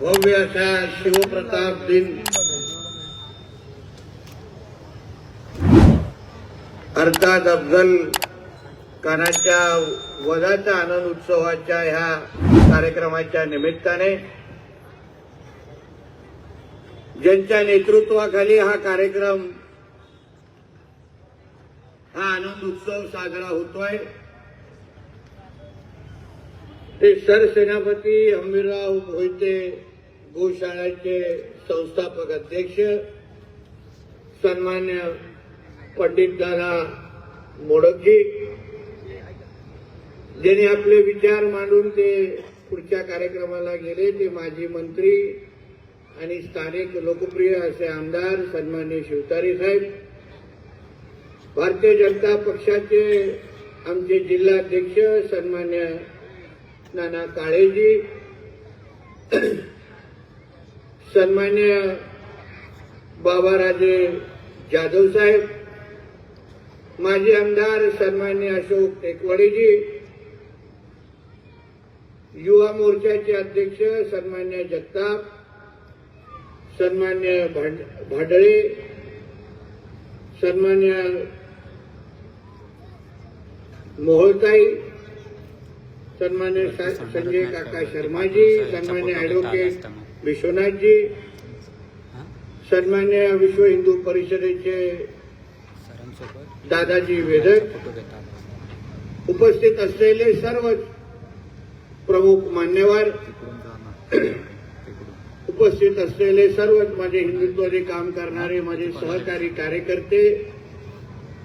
भव्य अशा शिवप्रताप दिन. अर्थात अफजल खानाच्या वधाच्या आनंद उत्सवाच्या ह्या कार्यक्रमाच्या निमित्ताने ज्यांच्या नेतृत्वाखाली हा कार्यक्रम हा आनंद उत्सव साजरा होतोय. ते सरसेनापती हंबीरराव मोहिते गोशाळाचे संस्थापक अध्यक्ष सन्मान्य पंडित दादा मोडकजी ज्यांनी आपले विचार मांडून ते पुढच्या कार्यक्रमाला गेले ते माजी मंत्री आणि स्थानिक लोकप्रिय असे आमदार सन्मान्य शिवतारी साहेब भारतीय जनता पक्षाचे आमचे जिल्हाध्यक्ष सन्मान्य नाना काळेजी सन्मान्य बाबाराजे जाधव साहेब माजी आमदार सन्मान्य अशोक टेकवाडेजी युवा मोर्चाचे अध्यक्ष सन्मान्य जगताप सन्मान्य भांड- भाडळे सन्मान्य मोहळताई सन्मान्य संजय काका शर्माजी सन्मान्य ॲडव्होकेट विश्वनाथजी सन्मान्य विश्व हिंदू परिषदेचे दादाजी वेदक उपस्थित असलेले सर्व प्रमुख मान्यवर उपस्थित असलेले सर्वच माझे हिंदुत्वाचे काम करणारे माझे सहकारी कार्यकर्ते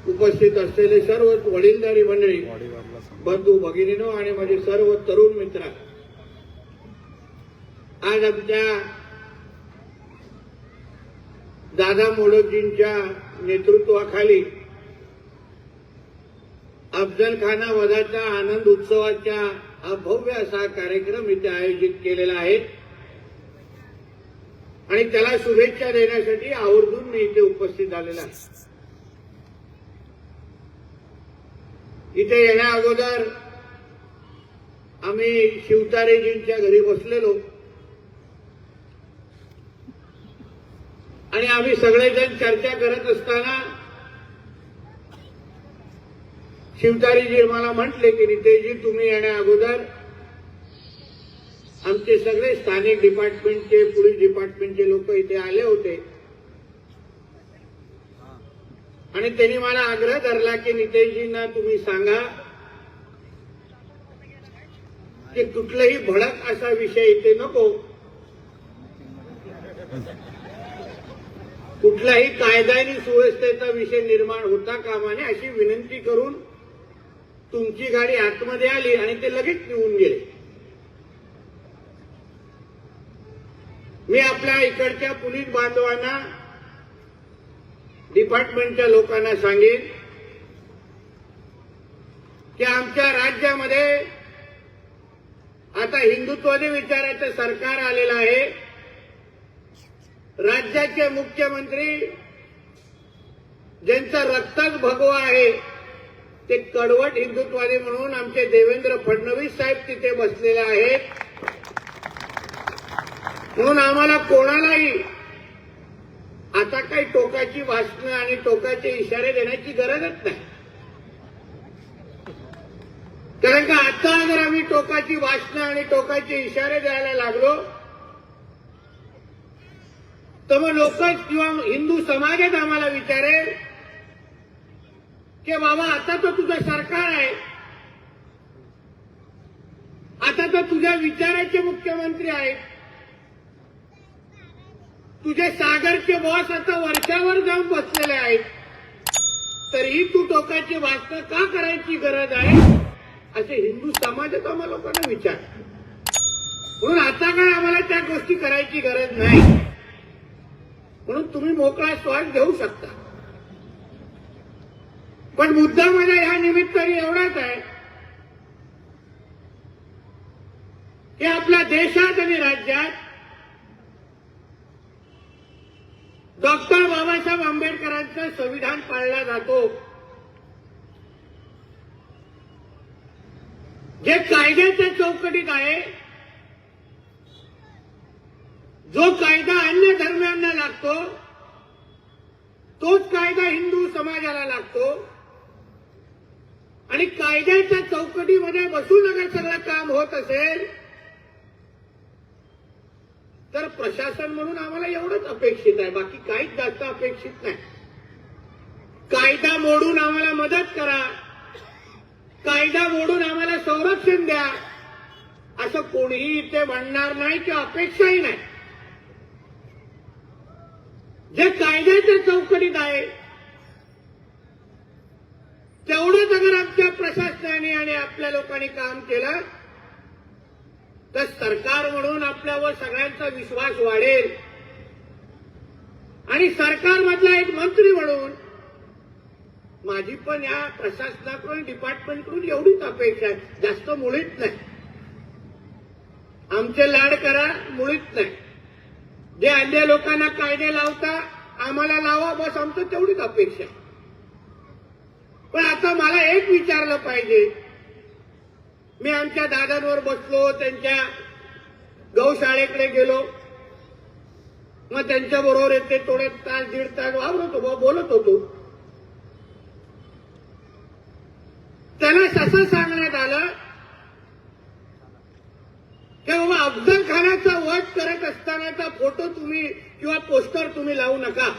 उपस्थित असलेले सर्वच वडीलधारी मंडळी बंधू भगिनीनो आणि माझे सर्व तरुण मित्र. आज आमच्या दादा मोडकजींच्या नेतृत्वाखाली अफजल खाना वधाच्या आनंद उत्सवाच्या हा भव्य असा कार्यक्रम इथे आयोजित केलेला आहे. आणि त्याला शुभेच्छा देण्यासाठी आवर्जून मी इथे उपस्थित झालेला आहे. इथे येण्या अगोदर आम्ही शिवतारेजींच्या घरी बसलेलो. आणि आम्ही सगळेजण चर्चा करत असताना शिवतारीजी मला म्हटले की नितेशजी तुम्ही येण्या अगोदर आमचे सगळे स्थानिक डिपार्टमेंटचे पोलीस डिपार्टमेंटचे लोक इथे आले होते. आणि त्यांनी मला आग्रह धरला की नितेशजींना तुम्ही सांगा की कुठलाही भडक असा विषय इथे नको. कुठलाही कायदा आणि सुव्यवस्थेचा विषय निर्माण होता कामाने अशी विनंती करून तुमची गाडी आतमध्ये आली आणि ते लगेच निघून गेले. मी आपल्या इकडच्या पोलीस बांधवांना डिपार्टमेंटच्या लोकांना सांगेन की आमच्या राज्यामध्ये आता हिंदुत्वादी विचाराचं सरकार आलेलं आहे. राज्याचे मुख्यमंत्री ज्यांचा रक्ताच भगवा आहे ते कडवट हिंदुत्वादी म्हणून आमचे देवेंद्र फडणवीस साहेब तिथे बसलेले आहेत. म्हणून आम्हाला कोणालाही आता काही टोकाची भाषणं आणि टोकाचे इशारे देण्याची गरजच नाही. कारण का आता अगर आम्ही टोकाची भाषणं आणि टोकाचे इशारे द्यायला लागलो तर मग लोकच किंवा हिंदू समाजच आम्हाला विचारेल की बाबा आता तर तुझं सरकार आहे. आता तर तुझ्या विचाराचे मुख्यमंत्री आहेत. तुझे सागरचे बॉस आता वर्षावर जाऊन बसलेले आहेत. तरीही तू टोकाची भाषणं का करायची गरज आहे? असे हिंदू समाजात आम्हाला लोकांना विचार. म्हणून आता काय आम्हाला त्या गोष्टी करायची गरज नाही. म्हणून तुम्ही मोकळा श्वास घेऊ शकता. पण मुद्दा माझा ह्या निमित्ताने एवढाच आहे. की आपल्या देशात आणि राज्यात डॉक्टर बाबासाहेब आंबेडकरांचं संविधान पाळला जातो. जे कायद्याच्या चौकटीत आहे जो कायदा अन्य धर्मियांना लागतो तोच कायदा हिंदू समाजाला लागतो. आणि कायद्याच्या चौकटीमध्ये बसून अगर सगळं काम होत असेल तर प्रशासन म्हणून आम्हाला एवढंच अपेक्षित आहे. बाकी काहीच जास्त अपेक्षित नाही. कायदा मोडून आम्हाला मदत करा. कायदा मोडून आम्हाला संरक्षण द्या. असं कोणीही इथे म्हणणार नाही किंवा अपेक्षाही नाही. जे कायद्याच्या चौकटीत आहे तेवढंच अगर आमच्या प्रशासनाने आणि आपल्या लोकांनी काम केलं तर सरकार म्हणून आपल्यावर सगळ्यांचा विश्वास वाढेल. आणि सरकारमधला एक मंत्री म्हणून माझी पण या प्रशासनाकडून डिपार्टमेंटकडून एवढीच अपेक्षा आहे. जास्त मुळीच नाही. आमचे लाड करा मुळीच नाही. जे अन्य लोकांना कायदे लावता आम्हाला लावा बस आमचं तेवढीच अपेक्षा आहे. पण आता मला एक विचारलं पाहिजे मी आमच्या दादांवर बसलो त्यांच्या गौशाळेकडे गेलो. मग त्यांच्या बरोबर येते थोडे तास दीड तास वावरत होतो बोलत होतो. त्यांना तसं सांगण्यात आलं की बाबा अफजल खानाचा वध करत असतानाचा फोटो तुम्ही किंवा पोस्टर तुम्ही लावू नका.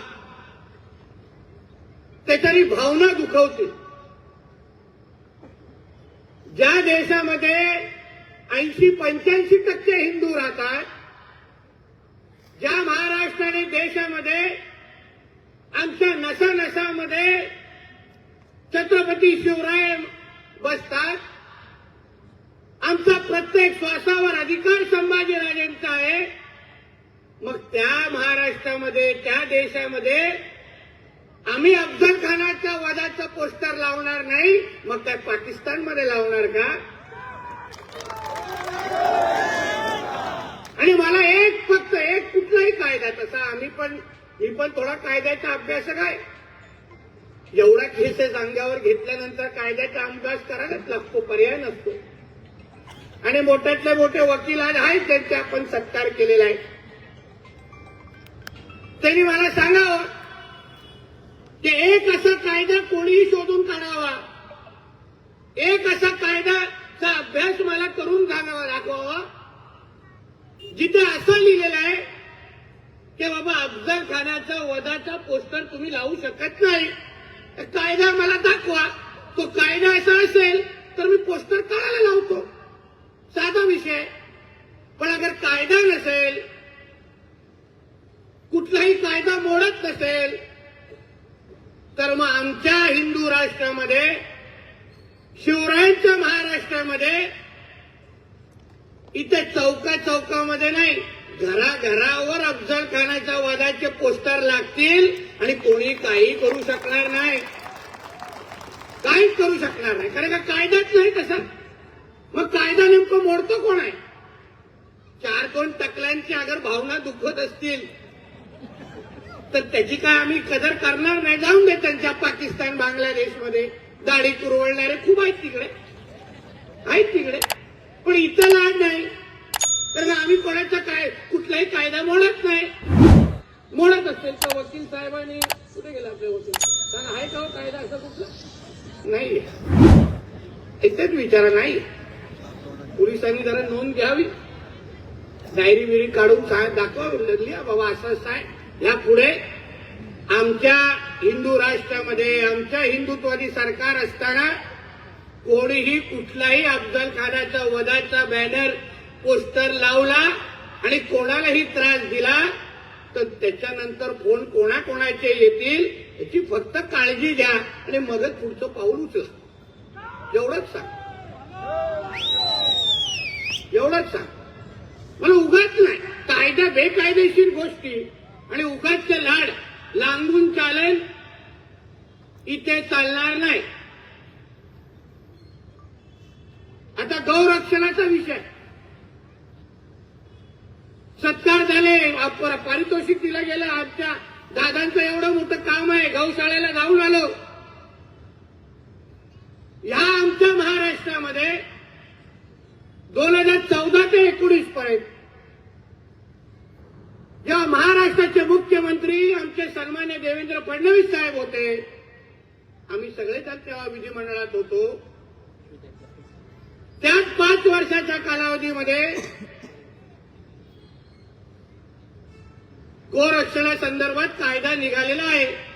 त्याच्यानी भावना दुखवतील ज्या देशामध्ये ऐंशी पंच्याऐंशी टक्के हिंदू राहतात ज्या महाराष्ट्राने देशामध्ये आमच्या नसा नसामध्ये छत्रपती शिवराय बसतात आमचा प्रत्येक श्वासावर अधिकार संभाजीराजेंचा आहे मग त्या महाराष्ट्रामध्ये त्या देशामध्ये आम्ही अफजल खानाच्या वादाचं पोस्टर लावणार नाही. मग काय पाकिस्तानमध्ये लावणार का? आणि मला एक फक्त एक कुठलाही कायदा तसा आम्ही पण मी पण थोडा कायद्याचा अभ्यासक आहे. एवढा केसेस अंगावर घेतल्यानंतर कायद्याचा अभ्यास करायलाच लागतो पर्याय नसतो. आणि मोठ्यातले मोठे वकील आज आहेत त्यांचे आपण सत्कार केलेला आहे. त्यांनी मला सांगावं की एक असा कायदा कोणीही शोधून काढावा. एक असा कायदाचा अभ्यास मला करून सांगावा दाखवावा. जिथे असं लिहिलेलं आहे की बाबा अफजल खानाचा वधाचा पोस्टर तुम्ही लावू शकत नाही. तर कायदा मला दाखवा. तो कायदा असा असेल तर मी पोस्टर काढायला लावतो. साधा विषय. पण अगर कायदा नसेल कुठलाही कायदा मोडत नसेल तर मग आमच्या हिंदू राष्ट्रामध्ये शिवरायांच्या महाराष्ट्रामध्ये इथे चौका चौकामध्ये नाही घराघरावर अफजल खानाच्या वादाचे पोस्टर लागतील आणि कोणी काही करू शकणार नाही. काहीच करू शकणार नाही. कारण का कायदाच नाही तसा. मग कायदा नेमकं मोडतो कोण आहे? चार दोन टकल्यांची अगर भावना दुखत असतील तर त्याची काय आम्ही कदर करणार नाही? जाऊन दे त्यांच्या पाकिस्तान बांगलादेशमध्ये. दाढी कुरवळणारे खूप आहेत तिकडे. आहेत तिकडे. पण इथं लाड नाही. तर आम्ही कोणाचा काय कुठलाही कायदा मोडत नाही. मोडत असेल तर वकील साहेबांनी कुठे गेला आपले वकील? सांगा आहे का हो कायदा असं कुठला? नाही इथेच विचारा नाही. पोलिसांनी जरा नोंद घ्यावी. डायरी बिरी काढून काय दाखवा लिहा बाबा असं असं आहे. या पुढे आमच्या हिंदू राष्ट्रामध्ये आमच्या हिंदुत्वादी सरकार असताना कोणीही कुठलाही अफजल खानाचा वधाचा बॅनर पोस्टर लावला आणि कोणालाही त्रास दिला तर त्याच्यानंतर फोन कोणाकोणाचे येतील याची फक्त काळजी घ्या आणि मगच पुढचं पाऊल उचला. एवढंच सांग. एवढंच सांग. मला उगाच नाही. कायदा बेकायदेशीर गोष्टी. आणि उगाचचे लाड लांबून चालेल इथे चालणार नाही. आता गौरक्षणाचा विषय. सत्कार झाले पारितोषिक दिलं गेलं. आमच्या दादांचं एवढं मोठं काम आहे गौशाळेला जाऊन आलो. या आमच्या महाराष्ट्रामध्ये दोन हजार चौदा ते एकोणीस पर्यंत महाराष्ट्राचे मुख्यमंत्री आमचे सन्मान्य देवेंद्र फडणवीस साहेब होते. आम्ही सगळे तेव्हा विधिमंडळात होतो. त्याच पाच वर्षाच्या कालावधीमध्ये गोरक्षणासंदर्भात कायदा निघालेला आहे.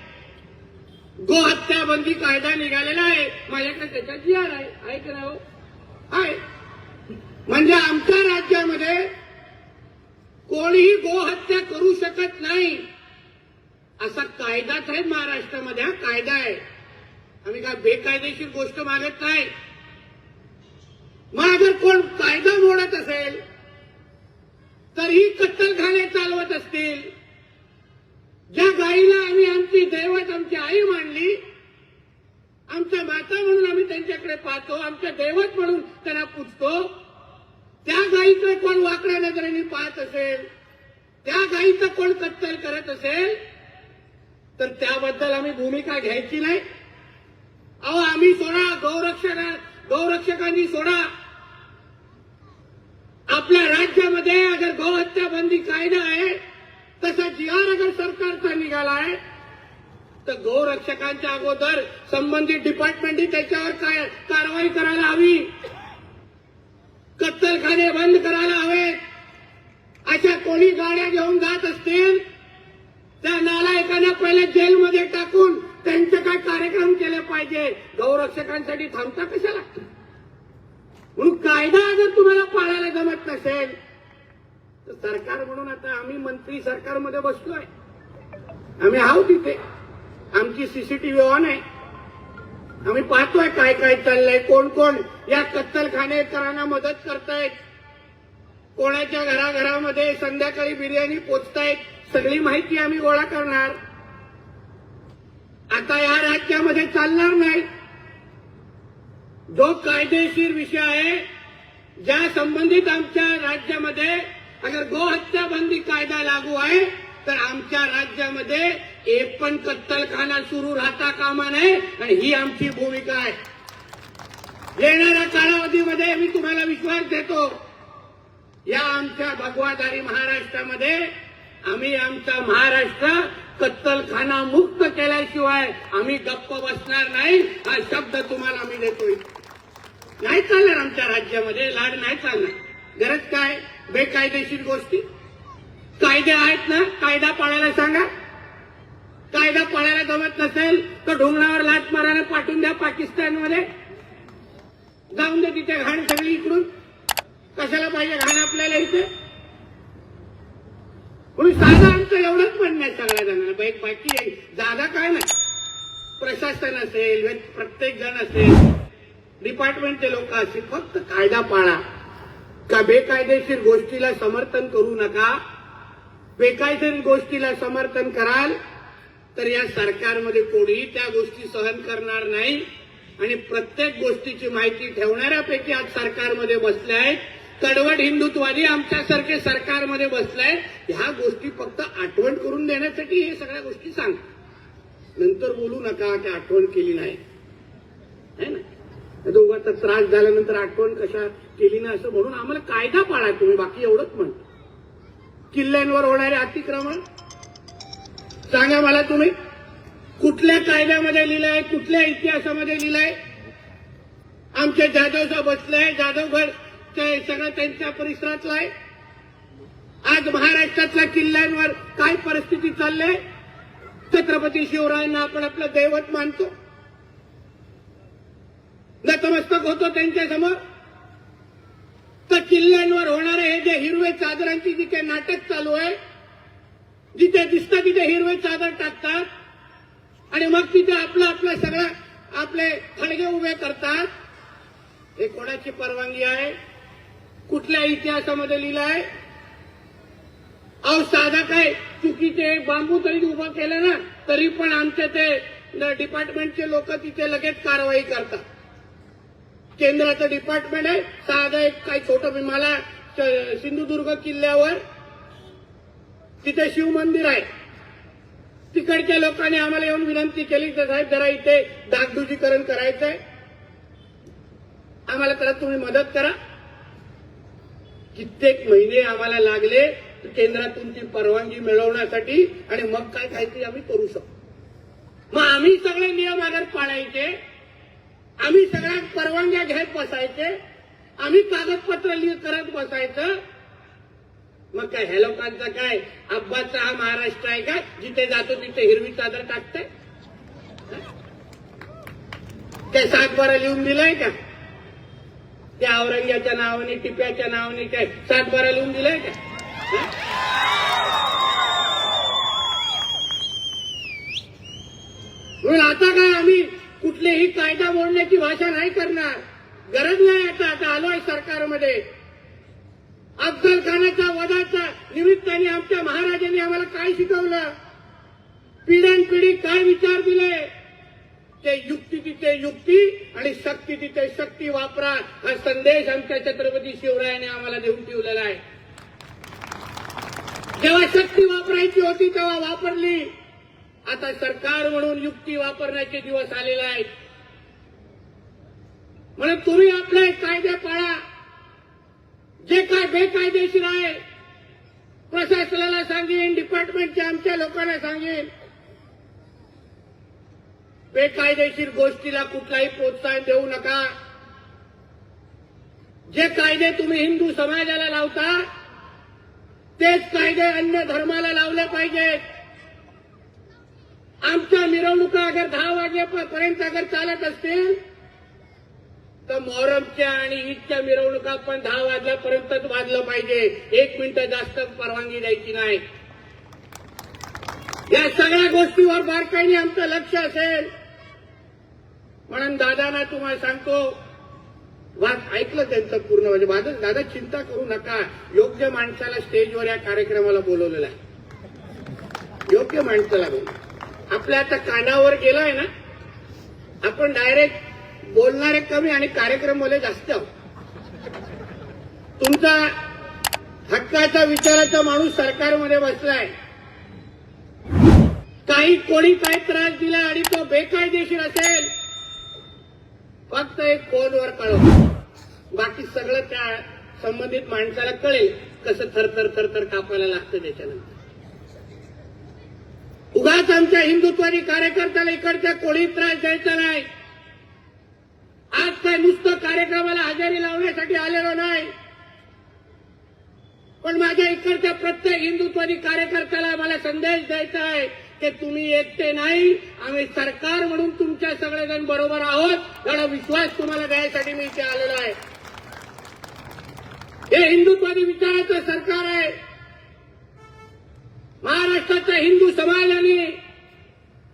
गो हत्याबंदी कायदा निघालेला आहे. माझ्याकडे त्याच्यात जी आर आहे. ऐक ना हो? आहे. म्हणजे आमच्या राज्यामध्ये कोणीही गोहत्या करू शकत नाही. असा कायदाच आहे महाराष्ट्रामध्ये हा कायदा आहे. आम्ही काय बेकायदेशीर गोष्ट मागत नाही. मग अगर कोण कायदा मोडत असेल तरीही कत्तलखाने चालवत असतील. ज्या गाईला आम्ही आमची दैवत आमची आई मानली आमच्या माता म्हणून आम्ही त्यांच्याकडे पाहतो आमच्या दैवत म्हणून त्यांना पूजतो. त्या गाईकडे कोण वाकड्या नजरेने पाहत असेल त्या गाईचं कोण कत्तल करत असेल तर त्याबद्दल आम्ही भूमिका घ्यायची नाही. अहो आम्ही सोडा गौरक्षक गौरक्षकांनी सोडा. आपल्या राज्यामध्ये अगर गौहत्या बंदी कायदा आहे तसा जीआर अगर सरकारचा निघाला आहे तर गौरक्षकांच्या अगोदर संबंधित डिपार्टमेंटही त्याच्यावर काय कारवाई करायला हवी. कत्तलखाने बंद करायला हवेत अशा कोणी गाड्या घेऊन जात असतील त्या नालायकांना पहिले जेलमध्ये टाकून त्यांचे काय कार्यक्रम केले पाहिजे? गौरक्षकांसाठी थांबता कशा कशाला? म्हणून कायदा जर तुम्हाला पाळायला जमत नसेल तर सरकार म्हणून आता आम्ही मंत्री सरकारमध्ये बसलोय. आम्ही आहोत तिथे आमची सीसीटीव्ही ऑन आहे. आम्ही पाहतोय काय काय चाललंय कोण कोण या कत्तलखानेकरांना मदत करतायत. कोणाच्या घराघरामध्ये संध्याकाळी बिर्याणी पोचतायत सगळी माहिती आम्ही गोळा करणार. आता या राज्यामध्ये चालणार नाही. जो कायदेशीर विषय आहे ज्या संबंधित आमच्या राज्यामध्ये अगर गोहत्या बंदी कायदा लागू आहे तर आमच्या राज्यामध्ये एक पण कत्तलखाना सुरू राहता कामा नये आणि ही आमची भूमिका आहे. येणाऱ्या कालावधीमध्ये मी तुम्हाला विश्वास देतो या आमच्या भगवादारी महाराष्ट्रामध्ये आम्ही आमचा महाराष्ट्र कत्तलखाना मुक्त केल्याशिवाय आम्ही गप्प बसणार नाही हा शब्द तुम्हाला मी देतोय. नाही चालणार आमच्या राज्यामध्ये लाड नाही चालणार. गरज काय? बेकायदेशीर गोष्टी. कायदे आहेत ना? कायदा पाळायला सांगा. कायदा पाळायला जमत नसेल तर ढोंगणावर लाच मारायला पाठवून द्या पाकिस्तानमध्ये. जाऊन दे तिथे घाण सगळी इकडून. कशाला पाहिजे घाण आपल्याला इथे? म्हणून साधा आमचं एवढंच म्हणणं आहे सगळ्या जणांना. बाई- बाकी आहे. जागा काय नाही. प्रशासन असेल प्रत्येक जण असेल. डिपार्टमेंटचे लोक असतील फक्त कायदा पाळा. का बेकायदेशीर गोष्टीला समर्थन करू नका. बेकायदेशीर गोष्टीला समर्थन कराल. तर या सरकारमध्ये कोणीही त्या गोष्टी सहन करणार नाही. आणि प्रत्येक गोष्टीची माहिती ठेवणाऱ्यापैकी आज सरकारमध्ये बसले आहेत. कडवट हिंदुत्वादी आमच्यासारखे सरकारमध्ये बसले आहेत. ह्या गोष्टी फक्त आठवण करून देण्यासाठी हे सगळ्या गोष्टी सांग नंतर बोलू नका की आठवण केली नाही. है ना? दोघांचा त्रास झाल्यानंतर आठवण कशा केली ना असं म्हणून आम्हाला कायदा पाळा तुम्ही. बाकी एवढंच म्हण किल्ल्यांवर होणारे अतिक्रमण सांगा मला तुम्ही. कुठल्या कायद्यामध्ये लिहिलंय कुठल्या इतिहासामध्ये लिहिलंय? आमचे जाधव साहेब बसले जाधवगड सगळं त्यांच्या परिसरातला आहे. आज महाराष्ट्रातल्या किल्ल्यांवर काय परिस्थिती चालली छत्रपती शिवरायांना आपण आपलं दैवत मानतो. नतमस्तक होतो त्यांच्यासमोर तर किल्ल्यांवर होणारे हे जे हिरवे चादरांची जिथे नाटक चालू आहे जिथे दिसतं तिथे हिरवे चादर टाकतात आणि मग तिथे आपलं आपलं सगळं आपले थडगे उभे करतात. हे कोणाची परवानगी आहे? कुठल्या इतिहासामध्ये लिहिलं आहे अहो साधा काय चुकीचे बांबू तरी उभं केलं ना तरी पण आमचे ते डिपार्टमेंटचे लोक तिथे लगेच कारवाई करतात. केंद्राचं डिपार्टमेंट आहे साधा एक काही छोटं मला सिंधुदुर्ग किल्ल्यावर तिथे शिव मंदिर आहे. तिकडच्या लोकांनी आम्हाला येऊन विनंती केली तर साहेब जरा इथे डागडुजीकरण करायचंय. आम्हाला त्याला तुम्ही मदत करा. कित्येक महिने आम्हाला लागले केंद्रातून ती परवानगी मिळवण्यासाठी आणि मग काय काहीतरी आम्ही करू शकतो. मग आम्ही सगळे नियम अगर पाळायचे आम्ही सगळ्या परवानग्या घेत बसायचे आम्ही कागदपत्र करत बसायचं मग काय ह्या लोकांचा काय? अब्बाचा हा महाराष्ट्र आहे का? जिथे जातो तिथे हिरवी चादर टाकते काय सातबारा लिहून दिलंय का? त्या औरंग्याच्या नावाने टिप्याच्या नावाने काय सातबारा लिहून दिलंय का? म्हणून आता काय आम्ही कुठलेही कायदा मोडण्याची भाषा नाही करणार. गरज नाही आता आता आलोय सरकारमध्ये. अफजल खानाच्या वधाच्या निमित्ताने आमच्या महाराजांनी आम्हाला काय शिकवलं? पिढ्यानपिढी काय विचार दिले? ते युक्ती तिथे युक्ती आणि शक्ती तिथे शक्ती वापरा हा संदेश आमच्या छत्रपती शिवरायाने आम्हाला देऊन ठेवलेला आहे. जेव्हा शक्ती वापरायची होती तेव्हा वापरली. आता सरकार म्हणून युक्ती वापरण्याचे दिवस आलेले आहेत. म्हणून तुम्ही आपले कायदे पाळा जे काय बेकायदेशीर आहे प्रशासनाला सांगेन डिपार्टमेंटच्या आमच्या लोकांना सांगेन. बेकायदेशीर गोष्टीला कुठलाही प्रोत्साहन देऊ नका. जे कायदे तुम्ही हिंदू समाजाला लावता तेच कायदे अन्य धर्माला लावले पाहिजेत. आमच्या मिरवणुका अगर दहा वाजेपर्यंत अगर चालत असतील तर मोहरमच्या आणि ईदच्या मिरवणुका पण दहा वाजल्यापर्यंतच वाजलं पाहिजे. एक मिनिट जास्त परवानगी द्यायची नाही. या सगळ्या गोष्टीवर बारकाईने आमचं लक्ष असेल. म्हणून दादांना तुम्हाला सांगतो वाद ऐकलं त्यांचं पूर्ण म्हणजे वाद दादा चिंता करू नका. योग्य माणसाला स्टेजवर या कार्यक्रमाला बोलवलेलं आहे. योग्य माणसाला बोल आपल्या आता कानावर गेलाय ना? आपण डायरेक्ट बोलणारे कमी आणि कार्यक्रमवाले जास्त. तुमचा हक्काचा विचाराचा माणूस सरकारमध्ये बसलाय. काही कोणी काय त्रास दिला आणि तो बेकायदेशीर असेल फक्त एक फोनवर कळव. बाकी सगळं त्या संबंधित माणसाला कळेल कसं थरथर थरथर कापायला लागतं त्याच्यानंतर. उगाच आमच्या हिंदुत्वादी कार्यकर्त्याला इकडच्या कोणी त्रास द्यायचा नाही. आज काय नुसतं कार्यक्रमाला हजेरी लावण्यासाठी आलेलो नाही. पण माझ्या इकडच्या प्रत्येक हिंदुत्वादी कार्यकर्त्याला मला संदेश द्यायचा आहे की तुम्ही एकटे नाही आम्ही सरकार म्हणून तुमच्या सगळेजण बरोबर आहोत. एवढा विश्वास तुम्हाला द्यायसाठी मी इथे आलेलो आहे. हे हिंदुत्वादी विचाराचं सरकार आहे. महाराष्ट्राच्या हिंदू समाजाने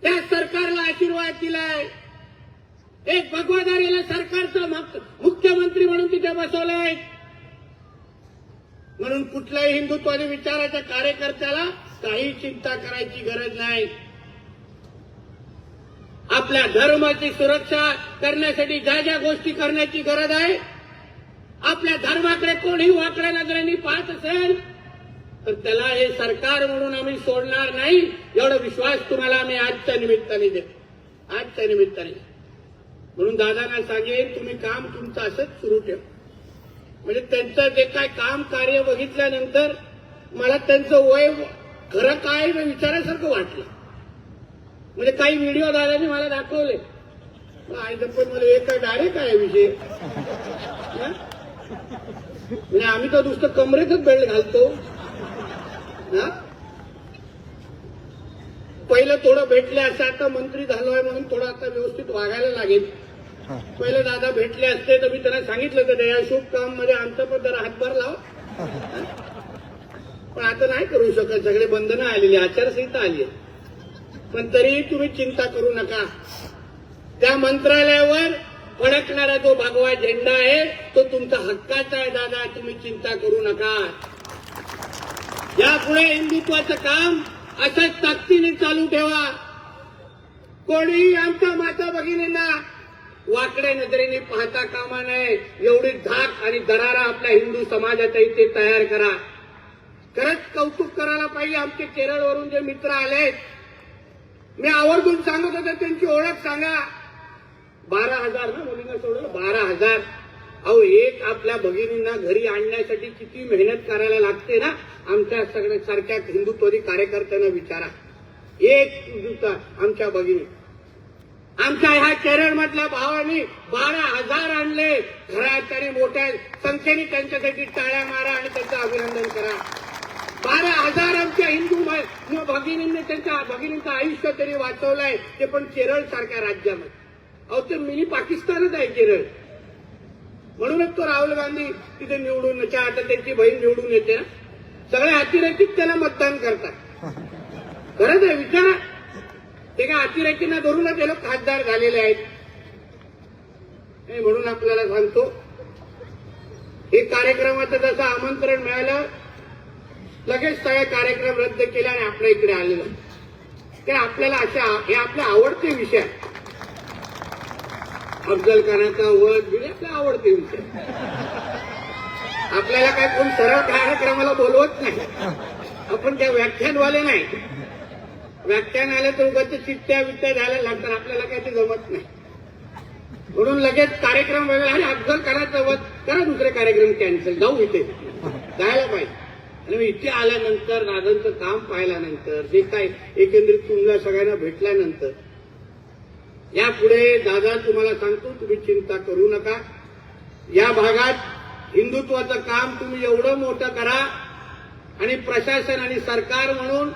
त्या सरकारला आशीर्वाद दिलाय. एक भगवादारीला सरकारचा मक- मुख्यमंत्री म्हणून तिथे बसवलंय. म्हणून कुठल्याही हिंदुत्वादी विचाराच्या कार्यकर्त्याला काही चिंता करायची गरज नाही. आपल्या धर्माची सुरक्षा करण्यासाठी ज्या ज्या गोष्टी करण्याची गरज आहे आपल्या धर्माकडे कोणी वाकड्या नजरेने पाहत असेल तर त्याला हे सरकार म्हणून आम्ही सोडणार नाही एवढा विश्वास तुम्हाला आम्ही आजच्या निमित्ताने देतो. आजच्या निमित्ताने. म्हणून दादांना सांगेन तुम्ही काम तुमचं असंच सुरू ठेवा. म्हणजे त्यांचं जे काय काम कार्य बघितल्यानंतर मला त्यांचं वय खरं काय हे विचारासारखं वाटलं. म्हणजे काही व्हिडिओ दादाने मला दाखवले. आई पण मला एक काय डायरेक्ट आहे विषय. म्हणजे आम्ही तर नुसतं कमरेतच बेल्ट घालतो. हं? पहिलं थोडं भेटले असं आता मंत्री झालोय म्हणून थोडं आता व्यवस्थित वागायला लागेल. पहिले दादा भेटले असते तर मी त्यांना सांगितलं तर या शुभ काममध्ये आमचा पण जरा हातभार लावा. पण आता नाही करू शकत सगळे बंधनं आलेली आचारसंहिता आली आहे. पण तरीही तुम्ही चिंता करू नका. त्या मंत्रालयावर फडकणारा जो भगवा झेंडा आहे तो तुमचा हक्काचा आहे दादा. तुम्ही चिंता करू नका. यापुढे हिंदुत्वाचं काम असं ताकदीने चालू ठेवा. कोणीही आमच्या माता भगिनींना वाकड्या नजरेने पाहता कामा नये. एवढी धाक आणि दरारा आपल्या हिंदू समाजाच्या इथे तयार करा. खरंच कौतुक करायला पाहिजे आमचे केरळवरून जे मित्र आलेत. मी आवर्जून सांगत होते त्यांची ओळख सांगा. बारा हजार ना मुलींना सोडलं? बारा हजार. अहो एक आपल्या भगिनींना घरी आणण्यासाठी किती मेहनत करायला लागते ना? आमच्या सगळ्या सारख्या हिंदुत्ववादी कार्यकर्त्यांना विचारा. एक आमच्या भगिनी. आमच्या ह्या केरळ मधल्या भावानी बारा हजार आणले. घरात आणि मोठ्या संख्येने त्यांच्यासाठी टाळ्या मारा आणि त्यांचं अभिनंदन करा. बारा हजार आमच्या हिंदू भगिनींनी त्यांच्या भगिनींचं आयुष्य तरी वाचवलंय. ते पण केरळ सारख्या राज्यामध्ये. अहो ते मिनी पाकिस्तानच आहे केरळ. म्हणूनच तो राहुल गांधी तिथे निवडून येते. आता त्यांची बहीण निवडून येते ना. सगळे अतिरेकीत त्याला मतदान करतात. खरंच आहे विचारा. ते काय अतिरेकींना धरूनच ते लोक खासदार झालेले आहेत. म्हणून आपल्याला सांगतो. हे कार्यक्रमाचं जसं आमंत्रण मिळालं लगेच सगळे कार्यक्रम रद्द केले आणि आपल्या इकडे आलेलं. तर आपल्याला अशा हे आपले आवडते विषय. अफजल खानाचा वध बिड आवडते विषय. आपल्याला काय कोण सरळ कार्यक्रमाला बोलवत नाही. आपण त्या व्याख्यानवाले नाही. व्याख्यान आलं तर उगाच चित्त्या वित्त्या द्यायला लागतात आपल्याला काही ते जमत नाही. म्हणून लगेच कार्यक्रम वेगळा आणि अफजल करायचं वध करा दुसरे कार्यक्रम कॅन्सल जाऊ इथे. जायला पाहिजे. आणि मी इथे आल्यानंतर दादांचं काम पाहिल्यानंतर जे काय एकंदरीत तुम्हाला सगळ्यांना भेटल्यानंतर यापुढे दादा तुम्हाला सांगतो तुम्ही चिंता करू नका. या भागात हिंदुत्वाचं काम तुम्ही एवढं मोठं करा आणि प्रशासन आणि सरकार म्हणून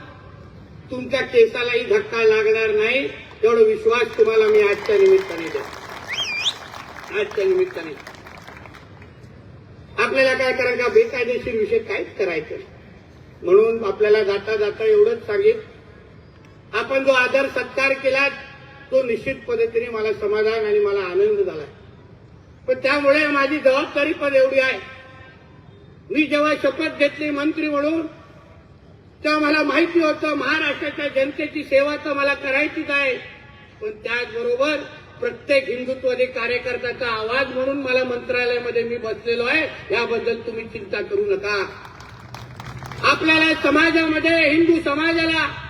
तुमच्या केसालाही धक्का लागणार नाही एवढा विश्वास तुम्हाला मी आजच्या निमित्ताने देतो. आजच्या निमित्ताने. आपल्याला काय करायचं का बेकायदेशीर विषय काहीच करायचं म्हणून आपल्याला जाता जाता एवढंच सांगेल आपण जो आदर सत्कार केला तो निश्चित पद्धतीने मला समाधान आणि मला आनंद झाला. पण त्यामुळे माझी जबाबदारी पण एवढी आहे. मी जेव्हा शपथ घेतली मंत्री म्हणून तेव्हा मला माहिती होतं महाराष्ट्राच्या जनतेची सेवा तर मला करायचीच आहे. पण त्याचबरोबर प्रत्येक हिंदुत्ववादी कार्यकर्त्याचा आवाज म्हणून मला मंत्रालयामध्ये मी बसलेलो आहे. याबद्दल तुम्ही चिंता करू नका. आपल्याला समाजामध्ये हिंदू समाजाला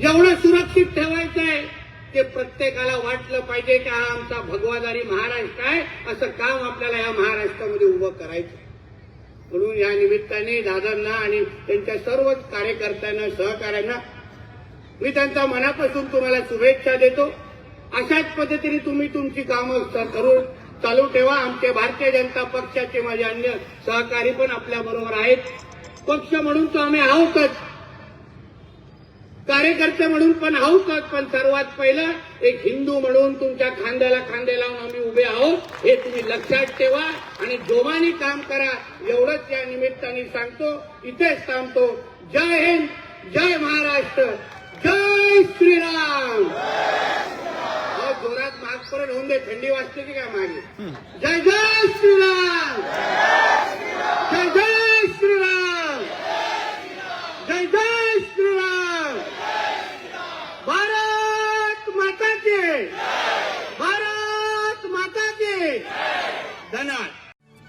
एवढं सुरक्षित ठेवायचं आहे ते प्रत्येकाला वाटलं पाहिजे की हा आमचा भगवादारी महाराष्ट्र आहे असं काम आपल्याला या महाराष्ट्रामध्ये उभं करायचं म्हणून या निमित्ताने दादांना आणि त्यांच्या सर्वच कार्यकर्त्यांना सहकाऱ्यांना मी त्यांचा मनापासून तुम्हाला शुभेच्छा देतो. अशाच पद्धतीने तुम्ही तुमची कामं करून चालू ठेवा. आमचे भारतीय जनता पक्षाचे माझे अन्य सहकारी पण आपल्याबरोबर आहेत. पक्ष म्हणून तर आम्ही आहोतच. कार्यकर्ते म्हणून पण आहोतच पण सर्वात पहिलं एक हिंदू म्हणून तुमच्या खांद्याला खांदे लावून आम्ही उभे आहोत हे तुम्ही लक्षात ठेवा आणि जोमाने काम करा. एवढंच या निमित्ताने सांगतो इथेच थांबतो. जय हिंद जय महाराष्ट्र जय श्रीराम. जोरात माग परत होऊन दे थंडी वाजते की काय मागे? जय जय श्रीराम. जय जय श्रीराम जय जय श्रीराम भारत माता के भारत माता के धन्यवाद